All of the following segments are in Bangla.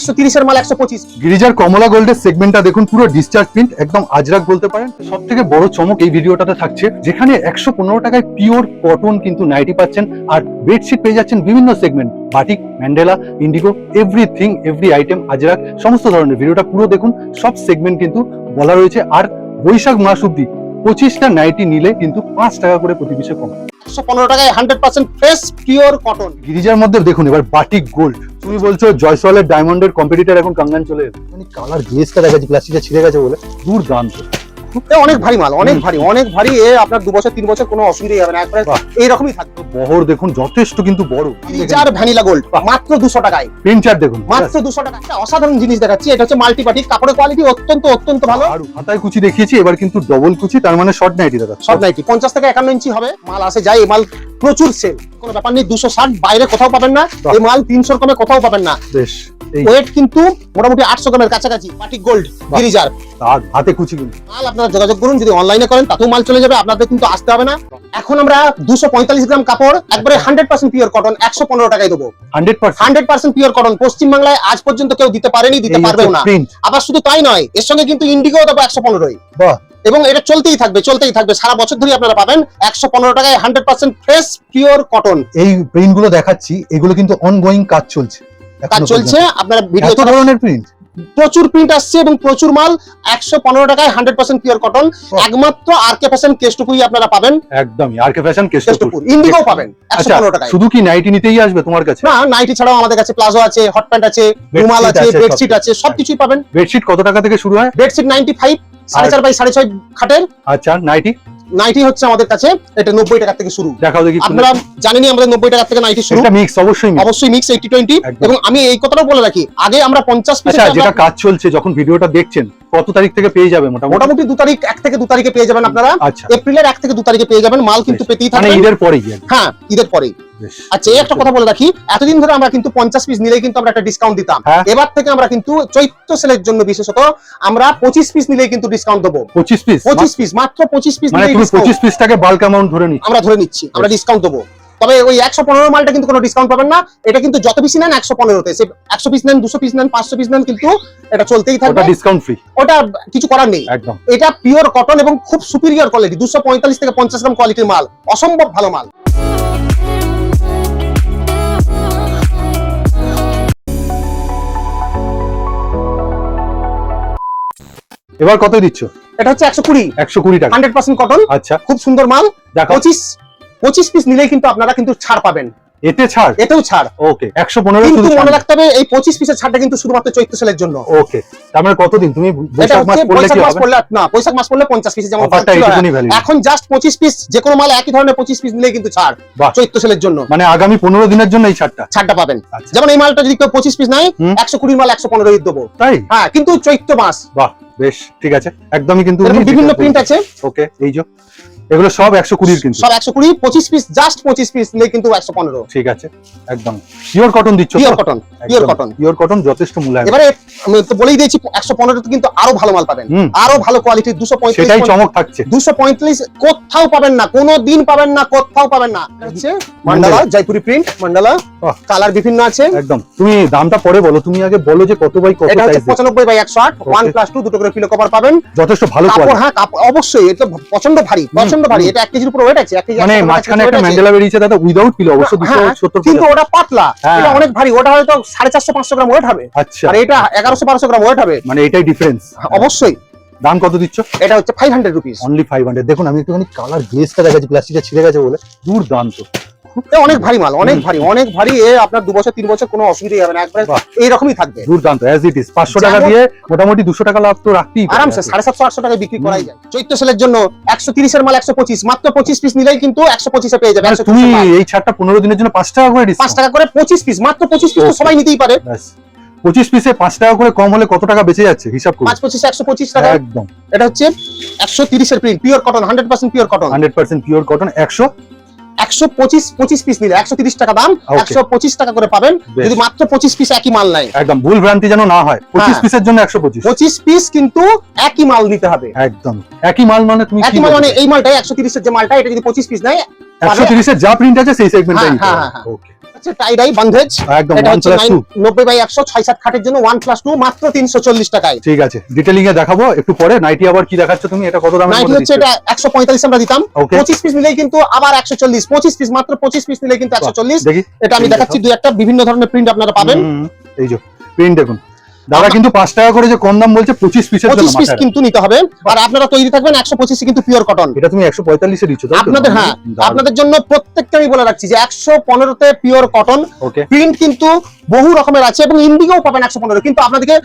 একশো তিরিশের মাল একশো পঁচিশ। কমলা গোল্ডের সেগমেন্টটা দেখুন, পুরো ডিসচার্জ প্রিন্ট একদম আজরাক বলতে পারেন। বড় চমক এই ভিডিওটাতে থাকছে, যেখানে একশো পনেরো টাকায় পিওর কটন কিন্তু নাইটি পাচ্ছেন আর বেডশিট পেয়ে যাচ্ছেন বিভিন্ন segment batik mandala indigo everything every item Ajrak, সমস্ত ধরনের। ভিডিওটা পুরো দেখুন, সব সেগমেন্ট কিন্তু বলা রয়েছে। আর বৈশাখ মাস অব্দি পঁচিশটা নাইটি নিলে কিন্তু পাঁচ টাকা করে প্রতি কম। একশো পনেরো টাকায় hundred percent fresh pure cotton গিরিজার মধ্যে দেখুন, এবার বাটিক গোল্ড তুমি বলছো জয়সওয়ালের ডায়মন্ডের কম্পিটিটার এখন কাঙ্গান চলে মানে কালার গ্লেজটা দেখা যাচ্ছে প্লাস্টিকটা ছিঁড়ে গেছে বলে। দূর দুর্দান্ত। অনেক ভারী মাল অনেক ভারী অনেক ভারী এ আপনার দু বছর তিন বছর কোনো অসুবিধাই হবে না। একবারে এইরকমই থাকবে। বহর দেখুন যথেষ্ট কিন্তু বড়। চার ভ্যানিলা গোল্ড মাত্র দুশো টাকায়। প্রিন্টার দেখুন মাত্র দুশো টাকা একটা অসাধারণ জিনিস দেখাচ্ছি এটা হচ্ছে মাল্টিপার্টি কাপড়ের কোয়ালিটি অত্যন্ত অত্যন্ত ভালো। আর হাতায় কুচি দেখিয়েছি এবার কিন্তু ডবল কুচি তার মানে শর্ট নাইটি দাদা। শর্ট নাইটি পঞ্চাশ থেকে একান্ন ইঞ্চি হবে। মাল আসে যায় এই মাল প্রচুর সেল কোনো ব্যাপার নেই দুশো ষাট বাইরে কোথাও পাবেন না। এই মাল তিনশোর কমে কোথাও পাবেন না। বেশ ওয়েট কিন্তু মোটামুটি আটশো গ্রামের কাছাকাছি গোল্ড গিরিজার। হাতে কুচি কিন্তু মাল আপনারা যোগাযোগ করুন যদি অনলাইনে করেন তাতেও মাল চলে যাবে আপনাদের কিন্তু আসতে হবে না। এখন আমরা দুশো পঁয়তাল্লিশ গ্রাম কাপড় একবারে হান্ড্রেড পার্সেন্ট পিওর কটন একশো পনেরো টাকায় দেবো। Hundred percent hundred percent pure cotton পশ্চিমবাংলায় আজ পর্যন্ত কেউ দিতে পারেনি দিতে পারবেও না। আবার শুধু তাই নয় এর সঙ্গে কিন্তু ইন্ডিগো দেবো একশো পনেরোই। বাহ। এবং এটা চলতেই থাকবে চলতেই থাকবে। সারা বছর ধরে আপনারা পাবেন একশো পনেরো টাকায় hundred percent fresh pure cotton এই প্রিন্টগুলো দেখাচ্ছি এগুলো কিন্তু অনগোয়িং কাজ চলছে। কাজ চলছে। আপনারা ভিডিও ধরনের প্রিন্ট প্রচুর প্রিন্ট আসছে এবং প্রচুর মাল একশো পনেরো টাকায় হান্ড্রেড পার্সেন্ট পিওর কটন একমাত্র আর কে ফ্যাশন কেষ্টপুরি আপনারা পাবেন। একদমই R K fashion Kestopur indigo পাবেন একশো আচ্ছা পনেরো টাকায়। শুধু কি নাইটি নিতেই আসবে তোমার কাছে? না নাইটি ছাড়াও আমাদের কাছে প্লাজো আছে হট প্যান্ট আছে রুমাল আছে আছে, বেডশিট আছে সবকিছুই পাবেন। বেডশিট কত টাকা থেকে শুরু হয়? বেডশিট নাইনটি ফাইভ সাড়ে চার বাই সাড়ে ছয় খাটের। আচ্ছা নাইটি নাইটি হচ্ছে আমাদের কাছে এটা নব্বই টাকা থেকে শুরু। দেখাও দেখি আপনারা জানেনি আমাদের নব্বই টাকা থেকে নাইটি শুরু। মিক্স অবশ্যই অবশ্যই মিক্স এইটি টোয়েন্টি এবং আমি এই কথাটাও বলে রাখি আগে আমরা পঞ্চাশ পিস যেটা কাজ চলছে যখন ভিডিওটা দেখছেন কত তারিখ থেকে পেয়ে যাবেন মোটামুটি? মোটামুটি দু তারিখ এক থেকে দু তারিখে পেয়ে যাবেন আপনারা। আচ্ছা। এপ্রিলের এক থেকে দু তারিখে পেয়ে যাবেন মাল কিন্তু পেতেই থাকে থাকবেন। ঈদের পরেই হ্যাঁ ঈদের পরেই। আচ্ছা একটা কথা বলে রাখি। এতদিন ধরে আমরা কিন্তু পঞ্চাশ পিস নিলেই কিন্তু আমরা একটা ডিসকাউন্ট দিতাম। হ্যাঁ। এবার থেকে আমরা কিন্তু চৈত্র সেলের জন্য বিশেষত আমরা পঁচিশ পিস নিলেই কিন্তু ডিসকাউন্ট দেবো। পঁচিশ পিস পঁচিশ পিস মাত্র পঁচিশ পিস মানে discount। পঁচিশ পিসটাকে বাল্ক অ্যামাউন্ট ধরে নিচ্ছ। আমরা ধরে নিচ্ছি আমরা ডিসকাউন্ট দেবো। তবে ওই একশো পনেরো মালটা কিন্তু কোনো ডিসকাউন্ট পাবেন না। এটা কিন্তু যত পিস নেন একশো পনেরোতে। সে একশো পিস নেন দুশো পিস নেন পাঁচশো পিস নেন কিন্তু এটা চলতেই থাকবে। ডিসকাউন্ট ফ্রি ওটা কিছু করার নেই। একদম। এটা পিওর কটন এবং খুব সুপিরিয়র কোয়ালিটি দুশো পঁয়তাল্লিশ থেকে পঞ্চাশ গ্রাম কোয়ালিটির মাল। অসম্ভব ভালো মাল। এবার কত দিচ্ছ? এটা হচ্ছে একশো কুড়ি। একশো কুড়ি টাকা। হান্ড্রেড পার্সেন্ট কটন আচ্ছা। খুব সুন্দর মাল। দেখো পঁচিশ পঁচিশ পিস নিলেই কিন্তু আপনারা কিন্তু ছাড় পাবেন। এতে ছাড়? এতেও ছাড়। ওকে একশো পনেরো কিন্তু মনে রাখতে হবে এই পঁচিশ পিসের ছাড়টা কিন্তু শুধুমাত্র চৈত্র সেলের জন্য। ওকে তার মানে কতদিন? তুমি বৈশাখ মাস পড়লে কি মাস পড়লে না বৈশাখ মাস পড়লে পঞ্চাশ পিস যেমন এখন জাস্ট পঁচিশ পিস যে কোনো মাল একই ধরনের পঁচিশ পিস নিলেই কিন্তু ছাড়। চৈত্র সেলের জন্য। মানে আগামী পনেরো দিনের জন্য এই ছাড়টা? ছাড়টা পাবেন। আচ্ছা। যেমন এই মালটা যদি কেউ পঁচিশ পিস হুম। একশো কুড়ি মাল একশো পনেরো দেবো। তাই? হ্যাঁ কিন্তু চৈত্র মাস। বাহ। বেশ ঠিক আছে। একদমই কিন্তু বিভিন্ন প্রিন্ট আছে। ওকে এই যে। এগুলো সব একশো কুড়ির কিন্তু। সব একশো কুড়ি পঁচিশ পিস জাস্ট পঁচিশ পিস কিন্তু একশো পনেরো। ঠিক আছে একদম। পিওর কটন দিচ্ছ pure cotton pure cotton pure cotton যথেষ্ট মূল্যায়ন। এবারে আমি তো বলেই দিয়েছি একশো পনেরো কিন্তু আরও ভালো মাল পাবেন। আরও ভালো কোয়ালিটির দুশো সেটাই পঁয়ত্রিশ চমক থাকছে। দুশো পঁয়ত্রিশ কোথাও পাবেন না কোনো দিন পাবেন না কোথাও পাবেন না। হচ্ছে মান্ডালা জয়পুরি প্রিন্ট মান্ডালা কালার বিভিন্ন আছে। একদম। তুমি দামটা পরে বলো তুমি আগে বলো যে কত বাই কত এটা হচ্ছে পঁচানব্বই বাই একশো আট। ওয়ান প্লাস টু দুটো করে পিলো কভার পাবেন। যথেষ্ট ভালো কাপড় হ্যাঁ অবশ্যই এটা প্রচণ্ড ভারী। প্রচণ্ড ভারী। এটা এক কেজির উপর ওয়েট আছে মানে মাঝখানে একটা ম্যান্ডেলা বেরিয়েছে দাদা উইদাউট পিলো অবশ্য হ্যাঁ, কিন্তু ওটা পাতলা হ্যাঁ। এটা অনেক ভারী ওটা হয়তো সাড়ে চারশো পাঁচশো গ্রাম ওয়েট হবে। আচ্ছা। আর এটা এগারোশো বারোশো গ্রাম ওয়েট হবে। মানে এটাই ডিফারেন্স অবশ্যই। দাম কত দিচ্ছ? এটা হচ্ছে five hundred rupees only five hundred দেখুন আমি একটুখানি কালার গ্লেসটা দেখাচ্ছি প্লাস্টিকটা ছিঁড়ে গেছে বলে। দুর্দান্ত। অনেক ভারী মাল অনেক ভারী অনেক ভারী এ আপনার দু বছর তিন বছর কোনো অসুবিধাই হবে না। একবার এইরকমই থাকবে। দুর্দান্ত অ্যাজ ইট ইজ পাঁচশো টাকা দিয়ে মোটামুটি দুশো টাকা লাভ তো রাখতেই আরামসে সাড়ে সাতশো আটশো টাকায় বিক্রি করাই যায়। চৈত্র সেলের জন্য একশো তিরিশের মাল একশো পঁচিশ মাত্র পঁচিশ পিস নিলেই কিন্তু একশো পঁচিশে পেয়ে যাবে মানে 130 তুমি এই ছাড়টা পনেরো দিনের জন্য পাঁচ টাকা করে পাঁচ টাকা করে পঁচিশ পিস মাত্র পঁচিশ পিস সবাই নিতেই পারে। পঁচিশ পিসে পাঁচ টাকা করে কম হলে কত টাকা বেঁচে যাচ্ছে হিসাব করুন। পাঁচ পঁচিশ একশো পঁচিশ টাকা। একদম। এটা হচ্ছে একশো তিরিশের print pure cotton hundred percent pure cotton hundred percent pure cotton একশো একশো পঁচিশ পঁচিশ পিস নিলে একশো তিরিশ টাকা দাম একশো পঁচিশ টাকা করে পাবেন। যদি মাত্র পঁচিশ পিস একই মাল নেয়। একদম ভুল ভ্রান্তি যেন না হয় পঁচিশ হ্যাঁ। পিসের জন্য একশো পঁচিশ। পঁচিশ পিস কিন্তু একই মাল নিতে হবে। একদম একই মাল মানে তুমি একই মাল মানে এই মালটাই একশো তিরিশের যে মালটা এটা যদি পঁচিশ পিস নেয় একশো তিরিশের যা প্রিন্ট আছে সেই সেগমেন্টটাই হ্যাঁ, হ্যাঁ। ওকে আচ্ছা টাই ডাই বান্ধেজ একদম এটা ওয়ান হচ্ছে প্লাস টু নব্বই বাই একশো ছয় সাত খাটের জন্য 1 প্লাস 2 মাত্র তিনশো চল্লিশ টাকায়। ঠিক আছে ডিটেইলিং এ দেখাবো একটু পরে। নাইটি আবার কি দেখাচ্ছ তুমি? এটা কত দামে নাইটি হচ্ছে এটা একশো পঁয়তাল্লিশ আমরা দিতাম। ওকে পঁচিশ পিস নিলেই কিন্তু আবার একশো চল্লিশ পঁচিশ পিস মাত্র পঁচিশ পিস নিলেই কিন্তু একশো চল্লিশ। দেখি। এটা আমি দেখাচ্ছি দুই একটা বিভিন্ন ধরনের প্রিন্ট আপনারা পাবেন। এই যে প্রিন্ট দেখুন। দাদা কিন্তু পাঁচ টাকা করে যে কম দাম বলছে পঁচিশ পিসের পঁচিশ পিস কিন্তু নিতে হবে। আর আপনারা তৈরি থাকবেন একশো পঁচিশে কিন্তু পিওর কটন এটা তুমি একশো পঁয়তাল্লিশে দিচ্ছ আপনাদের হ্যাঁ আপনাদের জন্য প্রত্যেকটা আমি বলে রাখছি যে একশো পনেরোতে পিওর কটন প্রিন্ট কিন্তু বহু রকমের আছে এবং ইন্ডিগোও পাবেন একশো পনেরো। কিন্তু আপনাদেরকে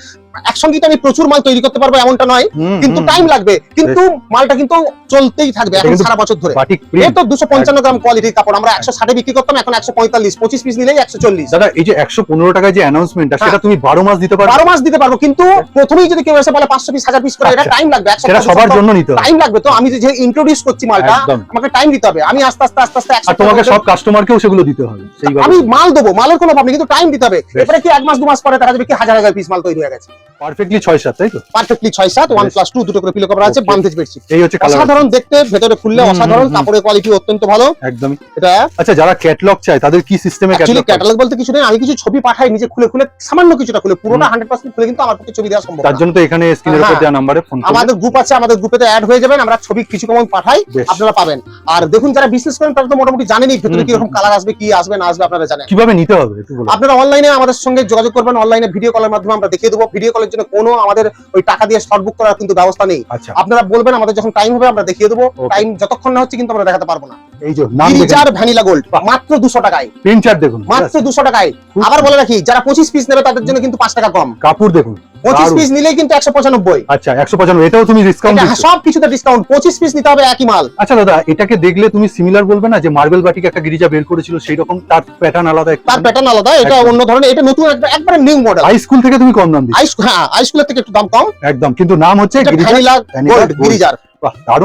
একসঙ্গে আমি প্রচুর মাল তৈরি করতে পারব এমনটা নয়। কিন্তু টাইম লাগবে। কিন্তু মালটা কিন্তু চলতেই থাকবে এখন সারা বছর ধরে। প্রিন্ট তো দুশো পঞ্চান্ন গ্রাম কোয়ালিটির কাপড়। আমরা একশো ষাটে বিক্রি করতাম এখন একশো পঁয়তাল্লিশ। পঁচিশ পিস নিলেই একশো চল্লিশ। দাদা এই যে একশো পনেরো টাকায় যে অ্যানাউন্সমেন্টটা সেটা তুমি বারো মাস দিতে পারো বারো মাস দিতে পারব। কিন্তু প্রথমেই যদি কেউ এসে বলে পাঁচশো পিস হাজার পিস করে এটা আচ্ছা। টাইম লাগবে। সেটা সবার জন্য নিতে টাইম লাগবে। তো আমি যে ইন্ট্রোডিউস করছি মালটা আমাকে টাইম দিতে হবে। আমি আস্তে আস্তে আস্তে আস্তে তোমাকে সব কাস্টমারকেও সেগুলো দিতে হবে। আমি মাল দেবো মালের কোনো ভাব নেই কিন্তু টাইম দিতে হবে। বেশ। এবারে কি এক মাস দু মাস পরে দেখা যাবে কি হাজার হাজার পিস মাল তৈরি হয়ে গেছে। পারফেক্টলি ছয় সাত তাই তো? পারফেক্টলি ছয় সাত ওয়ান বেশ। প্লাস টু দুটো করে পিলো কভার আছে. বান্দেজ বেডশিট এই হচ্ছে কালার অসাধারণ দেখতে ভেতরে খুললে অসাধারণ কাপড়ের কোয়ালিটি অত্যন্ত ভালো। একদমই। এটা আচ্ছা যারা ক্যাটলগ চায় তাদের কি সিস্টেমে ক্যাটলগ ক্যাটালগ বলতে কিছু নেই আমি কিছু ছবি পাঠাই নিজে খুলে খুলে সামান্য কিছুটা খুলে পুরোটা হুম। হান্ড্রেড পার্সেন্ট খুলে কিন্তু আমার পক্ষে ছবি দেওয়া সম্ভব তার জন্য তো এখানে স্ক্রিনের উপর হ্যাঁ। দেওয়া নাম্বারে ফোন আমাদের গ্রুপ আছে আমাদের গ্রুপেতে অ্যাড হয়ে যাবেন আমরা ছবি কিছু কম পাঠাই আপনারা পাবেন। আর দেখুন যারা বিজনেস করেন তারা তো মোটামুটি জানেনই ভেতরে কি রকম কালার আসবে কি আসবে না আসবে আপনারা জানেন। কীভাবে নিতে হবে আপনারা অনলাইনে আমাদের সঙ্গে যোগাযোগ করবেন। অনলাইনে ভিডিও কলের মাধ্যমে আমরা দেখিয়ে দেবো। ভিডিও কলের জন্য কোনো আমাদের ওই টাকা দিয়ে শর্ট বুক করার কিন্তু ব্যবস্থা নেই। আচ্ছা। আপনারা বলবেন আমাদের যখন টাইম হবে আমরা দেখিয়ে দেবো। টাইম যতক্ষণ না হচ্ছে কিন্তু আমরা দেখাতে পারব না। এই যে নাম ভ্যানিলা গোল্ড মাত্র দুশো টাকায়। প্রিন্টার দেখুন। মাত্র দুশো টাকায়। আবার বলে রাখি যারা পঁচিশ পিস নেবে তাদের জন্য কিন্তু পাঁচ টাকা কম। কাপড় দেখুন। পঁচিশ। পিস নিলে কিন্তু একশো পঁচানব্বই। আচ্ছা একশো পঁচানব্বই এটাও তুমি ডিসকাউন্ট সব কিছুতে ডিসকাউন্ট পঁচিশ পিস নিতে হবে একই মাল। আচ্ছা দাদা এটাকে দেখলে তুমি সিমিলার বলবে না যে মার্বেল বাটিক একটা গিরিজা বের করেছিল সেই রকম তার প্যাটার্ন আলাদা তার প্যাটার্ন আলাদা এটা অন্য ধরনের এটা নতুন একবারে নিউ মডেল হাই স্কুল থেকে তুমি কম দাম দিচ্ছ? হ্যাঁ হাই স্কুলের থেকে একটু দাম কম। একদম কিন্তু নাম হচ্ছে গিরিজা গোল্ড গিরিজার।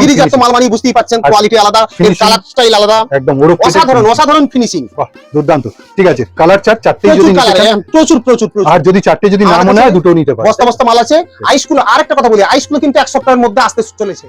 গিরিজার তো finishing। মাল মানে বুঝতেই পাচ্ছেন কোয়ালিটি আলাদা finishing- কালার স্টাইল আলাদা। একদম অসাধারণ অসাধারণ ফিনিশিং দুর্দান্ত। ঠিক আছে কালার চার্ট চারটেই যদি নিতে কালার চান, প্রচুর প্রচুর প্রচুর। আর যদি চারটে যদি না মনে হয় দুটো নিতে পারে বস্তা বস্তা মাল আছে। আইসকুল আর একটা কথা বলি আইসকুল কিন্তু এক সপ্তাহের মধ্যে আসতে চলেছে।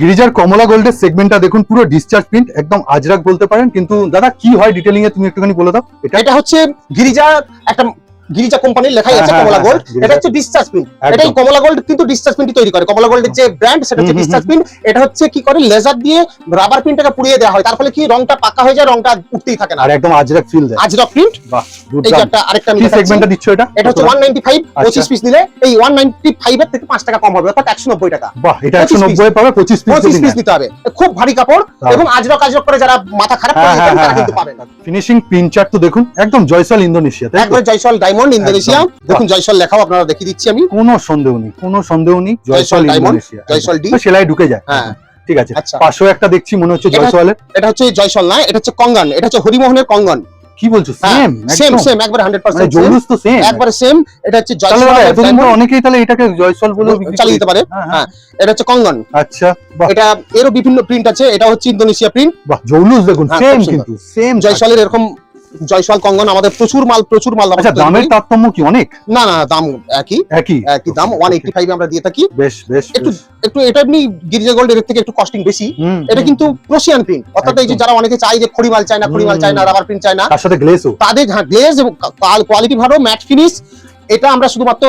গিরিজার কমলা গোল্ডের সেগমেন্টটা দেখুন পুরো ডিসচার্জ প্রিন্ট একদম আজরাক বলতে পারেন কিন্তু দাদা কি হয় ডিটেলিং এ তুমি একটুখানি বলে দাও এটা? এটা হচ্ছে গিরিজা একটা গিরিজা কোম্পানির লেখাই আছে হ্যাঁ, কমলা হ্যাঁ, গোল্ড হ্যাঁ, এটা হচ্ছে ডিসচার্জ একদম। এটাই কমলা গোল্ড কিন্তু ডিসচার্জ প্রিন্ট তৈরি করে। কমলা গোল্ডের যে ব্র্যান্ড সেটা হচ্ছে ডিসচার্জ প্রিন্ট এটা হচ্ছে কি করে? লেজার দিয়ে রাবার প্রিন্টটাকে পুড়িয়ে দেওয়া হয়। তার ফলে কি রংটা পাকা হয়ে যায় রংটা উঠতেই থাকে না। আর একদম আজরাক ফিল দেয়। আজরা প্রিন্ট বাহ এই একটা আরেকটা কি সেগমেন্টটা দিচ্ছ এটা? এটা হচ্ছে ওয়ান নাইনটি ফাইভ আচ্ছা। পঁচিশ পিস নিলে এই ওয়ান নাইনটি ফাইভ এর থেকে পাঁচ টাকা কম হবে অর্থাৎ একশো নব্বই টাকা। বাহ এটা 25 একশো নব্বই পাবে পঁচিশ পিস পঁচিশ পিস নিতে হবে। খুব ভারী কাপড় এবং আজরক আজরক করে যারা মাথা খারাপ করে হ্যাঁ, হ্যাঁ, তারা হ্যাঁ, কিন্তু হ্যাঁ। পাবেন। ফিনিশিং প্রিন্ট চার্ট তো দেখুন একদম জয়সাল ইন্দোনেশিয়া তাই? একবার জয়সল ডায়মন্ড ইন্দোনেশিয়া দেখুন জয়সল লেখাও আপনারা দেখিয়ে দিচ্ছি আমি। কোনো সন্দেহ নেই কোনো সন্দেহ নেই জয়সল ইন্দোনেশিয়া জয়সল ডি সেলাই ঢুকে যায়। হ্যাঁ। ঠিক আছে। আচ্ছা। পাঁচশো একটা দেখছি মনে হচ্ছে এটা- জয়সওয়ালের এটা হচ্ছে জয়সল না এটা হচ্ছে কঙ্গন এটা হচ্ছে হরিমোহনের কঙ্গন। কি বলছো? হ্যাঁ, সেম সেম সেম একবার হান্ড্রেড মানে পার্সেন্ট জৌলুস তো সেম একবারে সেম এটা হচ্ছে জয়সল এতদিন অনেকেই তাহলে এটাকে জয়সল বলে চালিয়ে দিতে পারে। হ্যাঁ এটা হচ্ছে কঙ্গন। আচ্ছা এটা এরও বিভিন্ন প্রিন্ট আছে এটা হচ্ছে ইন্দোনেশিয়া প্রিন্ট বাহ জৌলুস দেখুন হ্যাঁ, সেম কিন্তু সেম জয়সলের এরকম জয়সল কঙ্গন আমাদের প্রচুর মাল প্রচুর মাল আচ্ছা দামের তারতম্য কি অনেক? না না দাম একই। একই? একই দাম ওয়ান এইটটি ফাইভ আমরা দিয়ে থাকি। বেশ বেশ একটু একটু এটা এমনি গিরিজা গোল্ডের থেকে একটু কস্টিং বেশি। এটা কিন্তু প্রসিয়ান প্রিন্ট অর্থাৎ এই যে যারা অনেকে চাই যে খড়ি মাল চায় না খড়ি মাল চায় না রাবার প্রিন্ট চায় না তার সাথে গ্লেজও তাদের হ্যাঁ গ্লেজ কোয়ালিটি ভালো ম্যাট ফিনিশ এটা আমরা শুধুমাত্র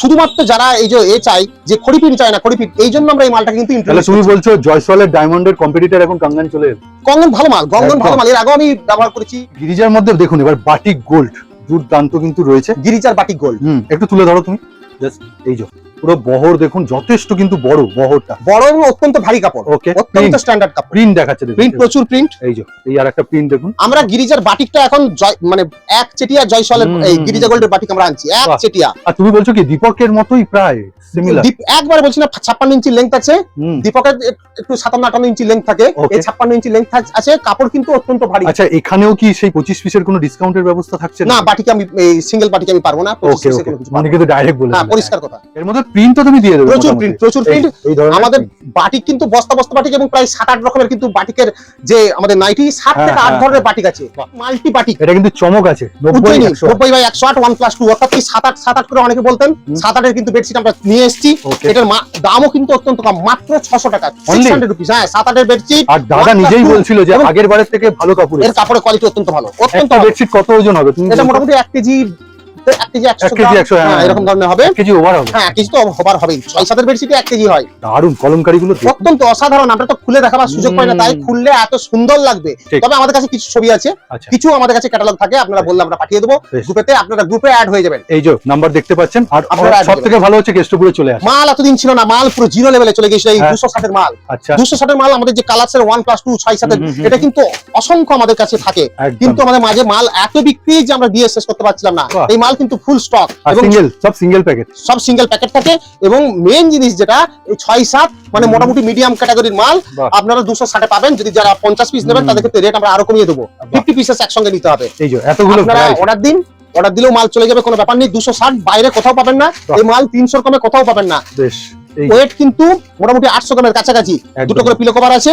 শুধুমাত্র যারা এই যে এ চাই যে খড়ি চায় না খড়ি এই জন্য আমরা এই মালটা কিন্তু তাহলে তুমি বলছো জয়সওয়ালের ডায়মন্ডের কম্পিটিটর এখন কঙ্গন চলে কঙ্গন গঙ্গন ভালো মাল গঙ্গন ভালো মাল এর আগেও আমি ব্যবহার করেছি। গিরিজার মধ্যে দেখুন এবার বাটিক গোল্ড দুর্দান্ত কিন্তু রয়েছে। গিরিজার বাটিক গোল্ড হুম একটু তুলে ধরো তুমি। জাস্ট এই যে। পুরো বহর দেখুন যথেষ্ট কিন্তু বড় বহরটা। বড় এবং অত্যন্ত ভারী কাপড়। ওকে অত্যন্ত স্ট্যান্ডার্ড কাপড়। প্রিন্ট দেখাচ্ছে দেখুন। প্রিন্ট প্রচুর প্রিন্ট এই যে এই আর একটা প্রিন্ট দেখুন। আমরা গিরিজার বাটিকটা এখন মানে এক চেটিয়া জয়সলের এই গিরিজা গোল্ডের বাটিক আমরা আনছি। এক। চেটিয়া। আর তুমি বলছো কি দীপকের মতোই প্রায় সিমিলার দীপ বলছি না ছাপ্পান্ন ইঞ্চি লেন্থ আছে। দীপকের একটু সাতান্ন আটান্ন ইঞ্চি লেন্থ থাকে. এই ছাপ্পান্ন ইঞ্চি লেন্থ আছে। কাপড় কিন্তু অত্যন্ত ভারী। আচ্ছা এখানেও কি সেই পঁচিশ পিসের কোনো ডিসকাউন্টের ব্যবস্থা থাকছে? না বাটিকে আমি সিঙ্গেল বাটিকে আমি পারব না। মানে কিন্তু ডাইরেক্ট বলে। হ্যাঁ পরিষ্কার কথা। এর মধ্যে প্রিন্ট তো তুমি দিয়ে দেবে প্রচুর প্রিন্ট প্রচুর প্রিন্ট আমাদের। বাটিক কিন্তু বস্তা বস্তা বাটিক এবং প্রায় সাত আট রকমের কিন্তু বাটিকের যে আমাদের নাইটি সাত হ্যাঁ, থেকে আট হ্যাঁ, ধরনের বাটিক আছে। Multi batik. এটা কিন্তু চমক আছে নব্বই নব্বই বাই একশো আট ওয়ান প্লাস টু। অর্থাৎ সাত আট সাত আট করে অনেকে বলতেন। সাত আটের কিন্তু বেডশিট আমরা নিয়ে এসেছি। এটার দামও কিন্তু অত্যন্ত কম মাত্র ছশো টাকা। সিক্স হান্ড্রেড রুপিস হ্যাঁ সাত আটের বেডশিট আর দাদা নিজেই বলছিল যে আগের বারের থেকে ভালো কাপড় এর কাপড়ের কোয়ালিটি অত্যন্ত ভালো অত্যন্ত বেডশিট কত ওজন হবে? এটা মোটামুটি এক কেজি এক কেজি একশো এক কেজি একশো, হ্যাঁ, হ্যাঁ, এরকম ধরনের হবে। কেজি ওভার হবে। হ্যাঁ কেজি তো হবার হবেই। ছয় সাতের বেডশিটে এক কেজি হয়। দারুণ কলমকারি গুলো অত্যন্ত অসাধারণ আমরা তো খুলে দেখাবার সুযোগ পাই না তাই খুললে এত সুন্দর লাগবে। তবে আমাদের কাছে কিছু ছবি আছে আচ্ছা। কিছু আমাদের কাছে ক্যাটালগ থাকে আপনারা বললে আমরা পাঠিয়ে দেবো। গ্রুপেতে আপনারা গ্রুপে অ্যাড হয়ে যাবেন। এই যে নাম্বার দেখতে পাচ্ছেন আর আপনারা সব থেকে ভালো হচ্ছে কেষ্টপুরে চলে আসে। মাল এতদিন ছিল না মাল পুরো জিরো লেভেলে চলে গেছিল এই। দুশো ষাটের মাল। আচ্ছা। দুশো ষাটের মাল আমাদের যে কালার্সের ওয়ান প্লাস টু ছয় সাতের। এটা কিন্তু অসংখ্য আমাদের কাছে থাকে। কিন্তু আমাদের মাঝে মাল এত বিক্রি যে আমরা দিয়ে শেষ করতে পারছিলাম না। এই মাল কিন্তু ফুল স্টক এবং সিঙ্গেল সব সিঙ্গেল প্যাকেট সব সিঙ্গেল প্যাকেট থাকে এবং মেন জিনিস যেটা এই ছয় সাত মানে মোটামুটি মিডিয়াম ক্যাটাগরির মাল আপনারা দুশো ষাটে পাবেন। যদি যারা পঞ্চাশ পিস নেবেন। তাদের ক্ষেত্রে রেট আমরা আরও কমিয়ে দেবো। ফিফটি পিসেস একসঙ্গে নিতে হবে। এই যে এতগুলো আপনারা অর্ডার দিন অর্ডার দিলেও মাল চলে যাবে কোনো ব্যাপার নেই। দুশো ষাট বাইরে কোথাও পাবেন না। এই মাল তিনশোর কমে কোথাও পাবেন না। বেশ। ওয়েট কিন্তু মোটামুটি আটশো গ্রামের কাছাকাছি। দুটো করে পিলো কভার আছে।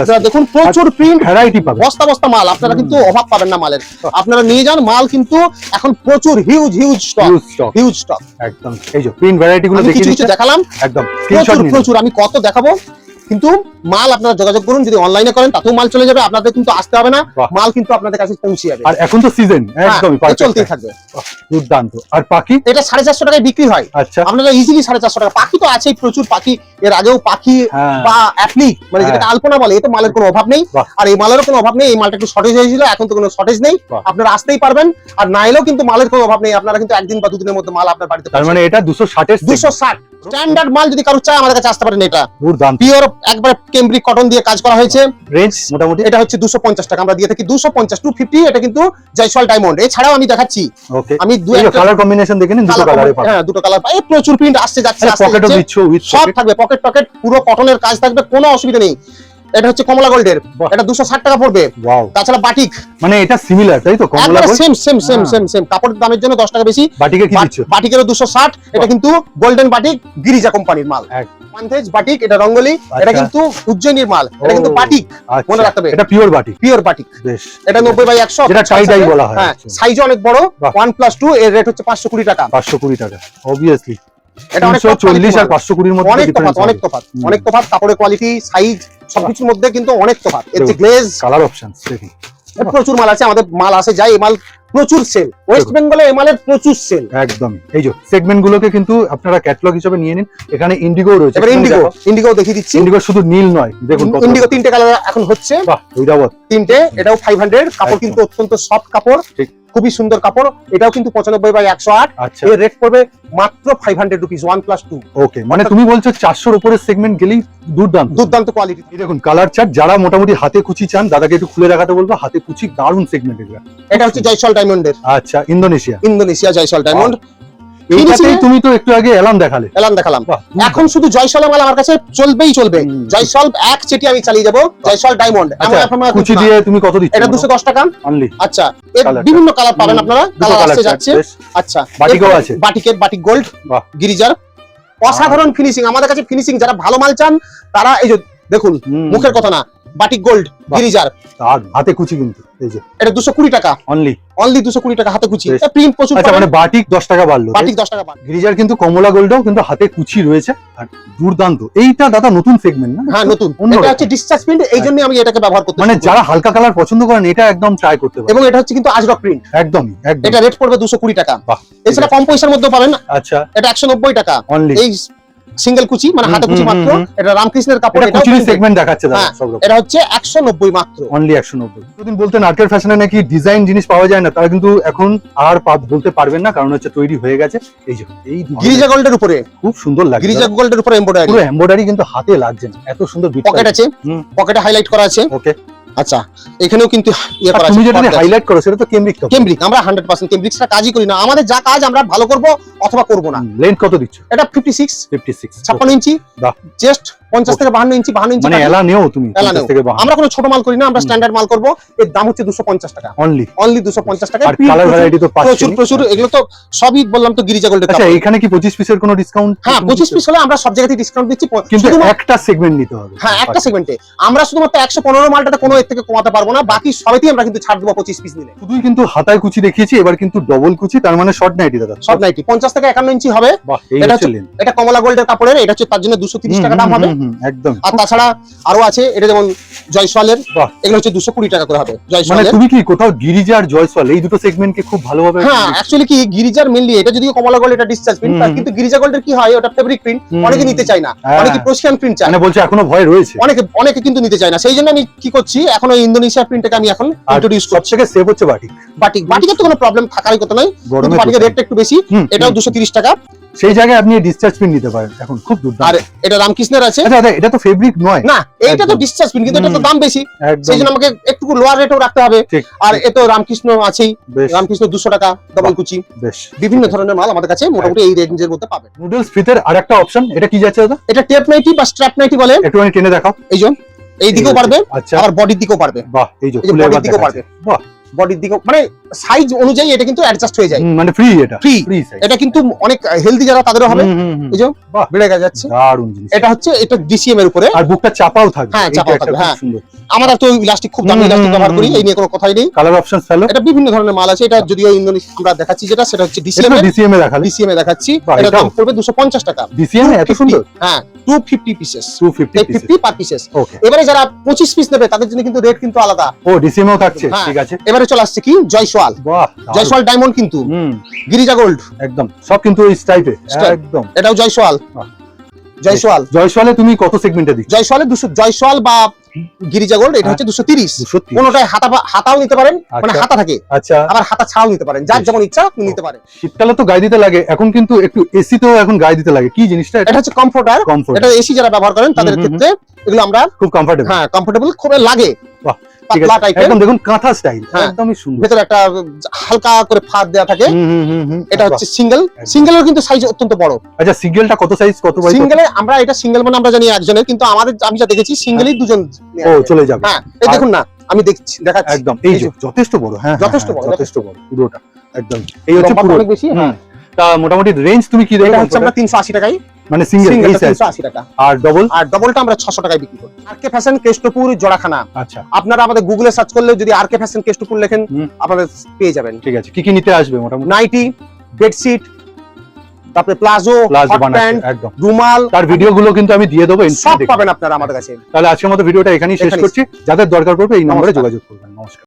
আপনারা দেখুন প্রচুর প্রিন্ট ভ্যারাইটি পাবেন। বস্তা বস্তা মাল আপনারা কিন্তু অভাব পাবেন না মালের। আপনারা নিয়ে যান মাল কিন্তু এখন প্রচুর huge huge stock huge stock একদম। এই যে প্রিন্ট ভ্যারাইটি গুলো দেখিয়ে কিছু কিছু দেখালাম। একদম। প্রচুর প্রচুর আমি কত দেখাবো? কিন্তু মাল আপনারা যোগাযোগ করুন যদি অনলাইনে করেন তাতেও মাল চলে যাবে আপনাদের কিন্তু আসতে হবে না মাল কিন্তু আপনাদের কাছে পৌঁছে যাবে। আর এখন তো সিজন হ্যাঁ, একদমই চলতেই থাকবে। দুর্দান্ত। আর পাখি? এটা সাড়ে চারশো টাকায় বিক্রি হয়। আচ্ছা। আপনারা ইজিলি সাড়ে চারশো টাকা। পাখি তো আছেই প্রচুর পাখি এর আগেও পাখি হ্যাঁ। বা অ্যাপ্লিক মানে হ্যাঁ। যেটা আলপনা বলে এতে মালের কোনো অভাব নেই। আর এই মালেরও কোনো অভাব নেই এই মালটা একটু শর্টেজ হয়েছিল এখন তো কোনো শর্টেজ নেই। আপনারা আসতেই পারবেন। আর না এলেও কিন্তু মালের কোনো অভাব নেই। আপনারা কিন্তু একদিন বা দুদিনের মধ্যে মাল আপনার বাড়িতে তার মানে এটা দুশো ষাটের দুশো ষাট। স্ট্যান্ডার্ড মাল যদি কারও চায় আমাদের কাছে আসতে পারেন এটা। দুর্দান্ত পিওর একবার কেমব্রিক কটন দিয়ে কাজ করা হয়েছে। রেঞ্জ মোটামুটি? এটা হচ্ছে দুশো পঞ্চাশ টাকা। আমরা দিয়ে থাকি দুশো পঞ্চাশ টু ফিফটি এটা কিন্তু জয়সওয়াল ডায়মন্ড এছাড়াও আমি দেখাচ্ছি। ওকে আমি দুই একটা কালার কম্বিনেশন দেখে নিন দুটো কালারে পাবেন। পাবেন। হ্যাঁ দুটো কালার পাই প্রচুর প্রিন্ট আসছে যাচ্ছে আসছে পকেটও। দিচ্ছ উইথ সব থাকবে পকেট পকেট পুরো কটনের কাজ থাকবে কোনো অসুবিধা নেই। এটা হচ্ছে কমলা গোল্ডের। এটা দুশো ষাট টাকা পড়বে। তাছাড়া বাটিক। মানে এটা সিমিলার তাই তো? Kamala same same same. Same same কাপড়ের দামের জন্য দশ টাকা বেশি। বাটিকে কি দিচ্ছ? বাটিকেরও দুশো ষাট। এটা কিন্তু গোল্ডেন বাটিক গিরিজা কোম্পানির মাল। পান্থেজ বাটিক এটা রঙ্গলি। এটা আচ্ছা। কিন্তু উজ্জয়িনীর মাল। এটা কিন্তু বাটিক। মনে আচ্ছা রাখতে হবে। এটা পিওর পিওর বাটিক। বেশ। এটা নব্বই বাই একশো। যেটা tie বলা হয়। হ্যাঁ সাইজ অনেক বড়। বাহ। ওয়ান প্লাস টু এর রেট হচ্ছে পাঁচশো কুড়ি টাকা। পাঁচশো কুড়ি টাকা। অবভিয়াসলি এটা অনেক আর মধ্যে অনেক difference তফাৎ অনেক তফাৎ। অনেক তফাৎ। কাপড়ের কোয়ালিটি সাইজ সবকিছুর মধ্যে কিন্তু অনেক তফাৎ। এর যে গ্লেজ কালার অপশনস দেখুন। প্রচুর মাল আছে আমাদের মাল আসে যায় এই মাল প্রচুর সেল ওয়েস্ট বেঙ্গলে এই মালের প্রচুর সেল একদম। এই যে সেগমেন্ট গুলোকে কিন্তু আপনারা ক্যাটালগ হিসেবে নিয়ে নিন। এখানে ইন্ডিগো রয়েছে। এবার ইন্ডিগো ইন্ডিগো দেখিয়ে দিচ্ছি। ইন্ডিগো শুধু নীল নয় দেখুন ইন্ডিগো তিনটে কালার এখন হচ্ছে। বাহ তিনটে এটাও ফাইভ হান্ড্রেড কাপড় কিন্তু অত্যন্ত সফট কাপড়। ঠিক। খুবই সুন্দর কাপড়। এটাও কিন্তু পঁচানব্বই বাই একশো আট। আচ্ছা। এর রেট পড়বে মাত্র five hundred rupees one plus two okay মানে তুমি বলছো চারশোর উপরে সেগমেন্ট গেলেই দুর্দান্ত। দুর্দান্ত কোয়ালিটি দেখুন কালার চার্ট যারা মোটামুটি হাতে কুচি চান দাদাকে একটু খুলে রাখাতে বলব হাতে কুচি দারুণ সেগমেন্ট এটা এটা হচ্ছে জয়সল ডায়মন্ডের আচ্ছা ইন্দোনেশিয়া। ইন্দোনেশিয়া জয়সল ডায়মন্ড এইটাতেই তুমি তো একটু আগে দেখালে। দেখালাম। এখন শুধু জয়সল মাল আমার কাছে চলবেই চলবে। জয়সল এক চেটি আমি চালিয়ে যাব জয়সল ডায়মন্ড কুচি দিয়ে তুমি কত দিচ্ছ? এটা দুশো দশ টাকা। অনলি আচ্ছা বিভিন্ন কালার পাবেন আপনারা। কালার আসছে যাচ্ছে। আচ্ছা বাটিকও আছে। বাটিকের বাটিক গোল্ড গিরিজার। অসাধারণ ফিনিশিং আমাদের কাছে ফিনিশিং যারা ভালো মাল চান তারা এই যে দেখুন মুখের কথা না বাটিক গোল্ড গিরিজার। আর হাতে কুচি কিন্তু এই যে। এটা দুশো কুড়ি টাকা। অনলি অনলি দুশো কুড়ি টাকা হাতে কুচি। প্রিন্ট প্রচুর আচ্ছা মানে বাটিক দশ টাকা বাড়লো। বাটিক দশ টাকা পান গিরিজার কিন্তু কমলা গোল্ডও কিন্তু হাতে কুচি রয়েছে আর দুর্দান্ত। এইটা দাদা নতুন সেগমেন্ট না? হ্যাঁ নতুন। এটা হচ্ছে ডিসচার্জ প্রিন্ট এই জন্য আমি এটাকে ব্যবহার করতে মানে যারা হালকা কালার পছন্দ করেন এটা একদম ট্রাই করতে পারেন। এবং এটা হচ্ছে কিন্তু আজরক প্রিন্ট একদমই একদম এটা রেট পড়বে দুশো কুড়ি টাকা। বাহ এছাড়া কম পয়সার মধ্যে পাবেন আচ্ছা। এটা একশো নব্বই টাকা। অনলি এই সিঙ্গেল কুচি মানে হাতে কুচি মাত্র। এটা রামকৃষ্ণের কাপড় এটা কুচির সেগমেন্ট দেখাচ্ছে দাদা হ্যাঁ, সব রকম এটা হচ্ছে একশো নব্বই মাত্র। অনলি একশো নব্বই। যদি বলতেন আর্টের ফ্যাশনে নাকি ডিজাইন জিনিস পাওয়া যায় না তারা কিন্তু এখন আর পা- বলতে পারবেন না কারণ হচ্ছে তৈরি হয়ে গেছে। এই যে এই গিরিজা গোল্ডের উপরে। খুব সুন্দর লাগে গিরিজা গোল্ডের উপরে এমব্রয়ডারি পুরো এমব্রয়ডারি কিন্তু হাতে লাগছে না এত সুন্দর পকেট আছে। পকেটে হাইলাইট করা আছে। ওকে আচ্ছা এখানেও কিন্তু ইয়ে হাইলাইট করো সেটা তো কেমব্রিক কেমব্রিক আমরা 100% কেমব্রিক্সটা কাজই করি না। আমাদের যা কাজ আমরা ভালো করব অথবা করব না। লেন্থ কত দিচ্ছ? এটা 56 56 56 ইঞ্চি। জাস্ট 50 থেকে 52 ইঞ্চি 52 ইঞ্চি মানে এলা নিও তুমি 50 থেকে 52 আমরা কোনো ছোট মাল করি না আমরা স্ট্যান্ডার্ড মাল করব। এর দাম হচ্ছে 250 টাকা। অনলি অনলি 250 টাকা। আর কালার ভ্যারাইটি তো পাচ্ছি প্রচুর প্রচুর এগুলো তো সবই বললাম তো গিরিজা গোল্ডের আচ্ছা এখানে কি 25 পিসের কোনো ডিসকাউন্ট হ্যাঁ 25 পিস হলে আমরা সব জায়গাতেই ডিসকাউন্ট দিচ্ছি। কিন্তু একটা সেগমেন্ট নিতে হবে। হ্যাঁ একটা আচ্ছা। সেগমেন্টে আমরা শুধুমাত্র 115 মালটাতে কোনো এর থেকে কমাতে পারব না বাকি সবইতেই আমরা কিন্তু ছাড় দেব 25 পিস নিলে শুধুই কিন্তু হাতায় কুচি দেখিয়েছি এবার কিন্তু ডবল কুচি তার মানে শর্ট নাইটি দাদা। শর্ট নাইটি 50 থেকে 51 ইঞ্চি হবে। এটা এটা কমলা গোল্ডের কাপড়ের এটা হচ্ছে তার জন্য 230 টাকা দাম হবে। একদম। আর তাছাড়া আরও আছে এটা যেমন জয়সওয়ালের এগুলো হচ্ছে দুশো কুড়ি টাকা করে হবে মানে জয়সওয়ালের তুমি কি কোথাও গিরিজা আর জয়সওয়াল এই দুটো সেগমেন্টকে খুব ভালোভাবে হ্যাঁ অ্যাকচুয়ালি কি গিরিজার মেনলি এটা যদি কমলা গোল্ড এটা ডিসচার্জ প্রিন্ট কিন্তু গিরিজা গোল্ডের কি হয় ওটা ফেব্রিক প্রিন্ট অনেকে নিতে চায় না হ্যাঁ। অনেকে প্রোশিয়ান প্রিন্ট চায়। মানে বলছে এখনও ভয় রয়েছে। অনেকে অনেকে কিন্তু নিতে চায় না সেই জন্য আমি কি করছি এখন ওই ইন্দোনেশিয়া প্রিন্টটাকে আমি এখন ইন্ট্রোডিউস করছি থেকে সেভ হচ্ছে বাটিক বাটিক বাটিকের তো কোনো প্রবলেম থাকারই কথা নয় বাটিকের রেটটা একটু বেশি এটাও দুশো তিরিশ টাকা। সেই জায়গায় আপনি ডিসচার্জ পিন নিতে পারেন। এখন খুব আর দুর্দান্ত এটা রামকৃষ্ণের আছে? আচ্ছা দাদা এটা তো ফেব্রিক নয়। না এইটা তো ডিসচার্জ প্রিন্ট কিন্তু এটা তো দাম বেশি। সেই জন্য আমাকে একটু লোয়ার রেটেও রাখতে হবে। আর এ তো রামকৃষ্ণ আছেই। রামকৃষ্ণ দুশো টাকা ডবল কুচি। বেশ। বিভিন্ন ধরনের মাল আমাদের কাছে মোটামুটি এই রেঞ্জের মধ্যে পাবেন। নুডলস ফিতের আরেকটা অপশন এটা কি যাচ্ছে দাদা? এটা টেপ নাইটি বা স্ট্র্যাপ নাইটি বলে। একটুখানি টেনে দেখাও। এই যে এই দিকেও পারবে আচ্ছা। আবার বডির দিকেও পারবে বাহ এই যে বডির দিকেও পারবে বাহ। বডির দিকেও মানে সাইজ অনুযায়ী এটা কিন্তু অ্যাডজাস্ট হয়ে যায়। মানে ফ্রি এটা। ফ্রি এটা কিন্তু অনেক হেলদি যারা তাদেরও হবে। এই যে। বেড়ে গেছে যাচ্ছে। দারুণ জিনিস। এটা হচ্ছে এটা ডিসিএম এর উপরে। আর বুকটা চাপাও থাকবে। হ্যাঁ, চাপাও থাকবে, হ্যাঁ। সুন্দর। আমরা তো ইলাস্টিক খুব দামি ইলাস্টিক ব্যবহার করি এই নিয়ে কোনো কথাই নেই। কালার অপশন ফেলো এটা বিভিন্ন ধরনের মাল আছে। এটা যদিও ইন্দোনেশিয়া আমরা দেখাচ্ছি যেটা সেটা হচ্ছে ডিসিএম ডিসিএম এ দেখালে। ডিসিএম এ দেখাচ্ছি। এটা দাম পড়বে দুশো পঞ্চাশ টাকা। ডিসিএম এত সুন্দর? হ্যাঁ two fifty pieces 250 piece fifty per pieces okay এবারে যারা পঁচিশ পিস নেবে তাদের জন্য কিন্তু রেট কিন্তু আলাদা। ও ডিসিএম এও থাকছে। হ্যাঁ। ঠিক আছে। এবারে চলে আসছে কি? জয়সওয়াল। জয়সওয়াল ডায়মন্ড কিন্তু। গিরিজা গোল্ড একদম। সব কিন্তু ওই টাইপে Stripe। একদম। এটাও জয়সওয়াল। জয়সওয়াল। জয়সওয়ালে তুমি কত সেগমেন্টে দিচ্ছ? জয়সওয়ালে দুশো জয়সওয়াল বা গিরিজা গোল্ড এটা হ্যাঁ। হচ্ছে দুশো তিরিশ। দুশো হাতা হাতাও নিতে পারেন মানে আচ্ছা। হাতা থাকে। আচ্ছা। আবার হাতা ছাড়াও নিতে পারেন। যার। যেমন ইচ্ছা আপনি নিতে পারেন। শীতকালে তো গায়ে দিতে লাগে। এখন কিন্তু একটু এসি তো এখন গায়ে দিতে লাগে। কি জিনিসটা এটা? হচ্ছে কমফোর্টার কমফোর্ট এটা এসি যারা ব্যবহার করেন তাদের ক্ষেত্রে এগুলো আমরা খুব কমফোর্টেবল হ্যাঁ কমফোর্টেবল খুব লাগে। বাহ, পাতলা টাইপের একদম দেখুন কাঁথা স্টাইল হ্যাঁ। একদমই সুন্দর। ভেতরে একটা হালকা করে ফাঁদ দেওয়া থাকে। হুম, হুম, হুম, হুম। এটা হচ্ছে সিঙ্গেল। সিঙ্গেলের কিন্তু সাইজ অত্যন্ত বড়। আচ্ছা সিঙ্গেলটা কত সাইজ কত বাই সিঙ্গেলে আমরা এটা সিঙ্গেল মানে আমরা জানি একজনের কিন্তু আমাদের আমি যা দেখেছি সিঙ্গেলই দুজন ও চলে যাবে। হ্যাঁ এই দেখুন না আমি দেখছি দেখাচ্ছি। একদম এই যে। যথেষ্ট বড় হ্যাঁ যথেষ্ট হ্যাঁ, বড়, হ্যাঁ, যথেষ্ট বড়। পুরোটা একদম। এই হচ্ছে পুরো বেশি হ্যাঁ। তা মোটামুটি রেঞ্জ তুমি কি দেবে হচ্ছে আমরা তিনশো আশি টাকায়। মানে সিঙ্গেল এই সাইজ টাকা। আর ডবল আর ডবলটা আমরা ছশো টাকায় বিক্রি করি। ফ্যাশন কেষ্টপুর জোড়াখানা। আচ্ছা। আপনারা আমাদের গুগলে সার্চ করলে যদি ফ্যাশন কেষ্টপুর লেখেন আপনারা পেয়ে যাবেন। ঠিক আছে। কি কি নিতে আসবে মোটামুটি? নাইটি বেডশিট তারপরে প্লাজো প্যান্ট একদম। রুমাল। তার ভিডিও গুলো কিন্তু আমি দিয়ে দেবো সব পাবেন আপনারা আমাদের কাছে। তাহলে আজকের মতো ভিডিওটা এখানেই শেষ করছি। যাদের দরকার পড়বে এই নম্বরে যোগাযোগ করবেন। নমস্কার।